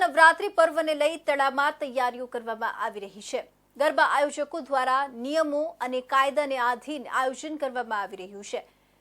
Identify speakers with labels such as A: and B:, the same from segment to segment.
A: નવરાત્રી પર્વને લઈ તળામાં તૈયારીઓ કરવામાં આવી રહી છે. ગરબા આયોજકો દ્વારા નિયમો અને કાયદાને આધીન આયોજન કરવામાં આવી રહ્યું છે.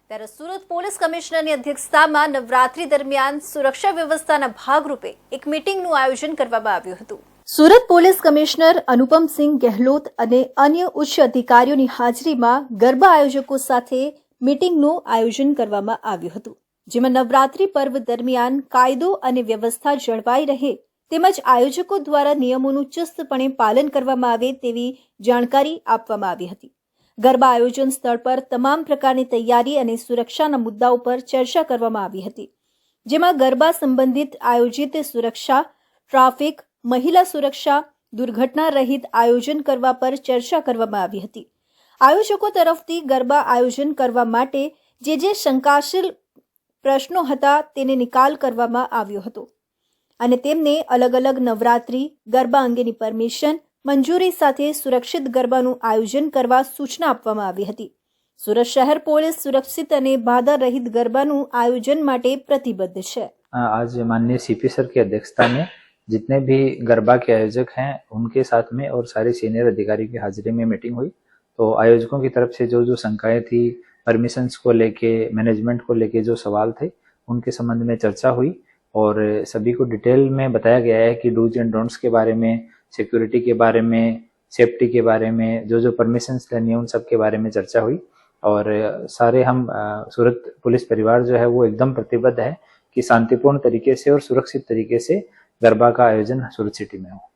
A: ત્યારે સુરત પોલીસ કમિશનરની અધ્યક્ષતામાં નવરાત્રી દરમિયાન સુરક્ષા વ્યવસ્થાના ભાગરૂપે એક મીટિંગનું આયોજન કરવામાં આવ્યું હતું. સુરત પોલીસ કમિશનર અનુપમસિંહ ગેહલોત અને અન્ય ઉચ્ચ અધિકારીઓની હાજરીમાં ગરબા આયોજકો સાથે મીટિંગનું આયોજન કરવામાં આવ્યું હતું, જેમાં નવરાત્રી પર્વ દરમિયાન કાયદો અને વ્યવસ્થા જળવાઈ રહે તેમજ આયોજકો દ્વારા નિયમોનું ચુસ્તપણે પાલન કરવામાં આવે તેવી જાણકારી આપવામાં આવી હતી. ગરબા આયોજન સ્થળ પર તમામ પ્રકારની તૈયારી અને સુરક્ષાના મુદ્દાઓ પર ચર્ચા કરવામાં આવી હતી. જેમાં ગરબા સંબંધિત આયોજિત સુરક્ષા, ટ્રાફિક, મહિલા સુરક્ષા, દુર્ઘટના રહિત આયોજન કરવા પર ચર્ચા કરવામાં આવી હતી. આયોજકો તરફથી ગરબા આયોજન કરવા માટે જે જે શંકાશીલ પ્રશ્નો હતા તેને નિકાલ કરવામાં આવ્યો હતો. અને તેમને અલગ અલગ નવરાત્રી ગરબા અંગેની પરમિશન મંજૂરી સાથે સુરક્ષિત ગરબાનું આયોજન કરવા સૂચના આપવામાં આવી હતી સુરત શહેર પોલીસ સુરક્ષિત અને બાધા રહિત ગરબાનું આયોજન માટે પ્રતિબદ્ધ છે
B: आज माननीय सीपी सर की अध्यक्षता में जितने भी गरबा के आयोजक हैं उनके साथ में और सारे सीनियर अधिकारी की हाजिरी में मीटिंग हुई तो आयोजकों की तरफ से जो जो शंकाएं थी परमिशंस को लेके मैनेजमेंट को लेके जो सवाल थे उनके संबंध में चर्चा हुई और सभी को डिटेल में बताया गया है कि डूज एंड डोंट्स के बारे में, सिक्योरिटी के बारे में, सेफ्टी के बारे में जो जो परमिशंस लेनी है उन सब के बारे में चर्चा हुई। और सारे हम सूरत पुलिस परिवार जो है वो एकदम प्रतिबद्ध है कि शांतिपूर्ण तरीके से और सुरक्षित तरीके से गरबा का आयोजन सूरत सिटी में हो।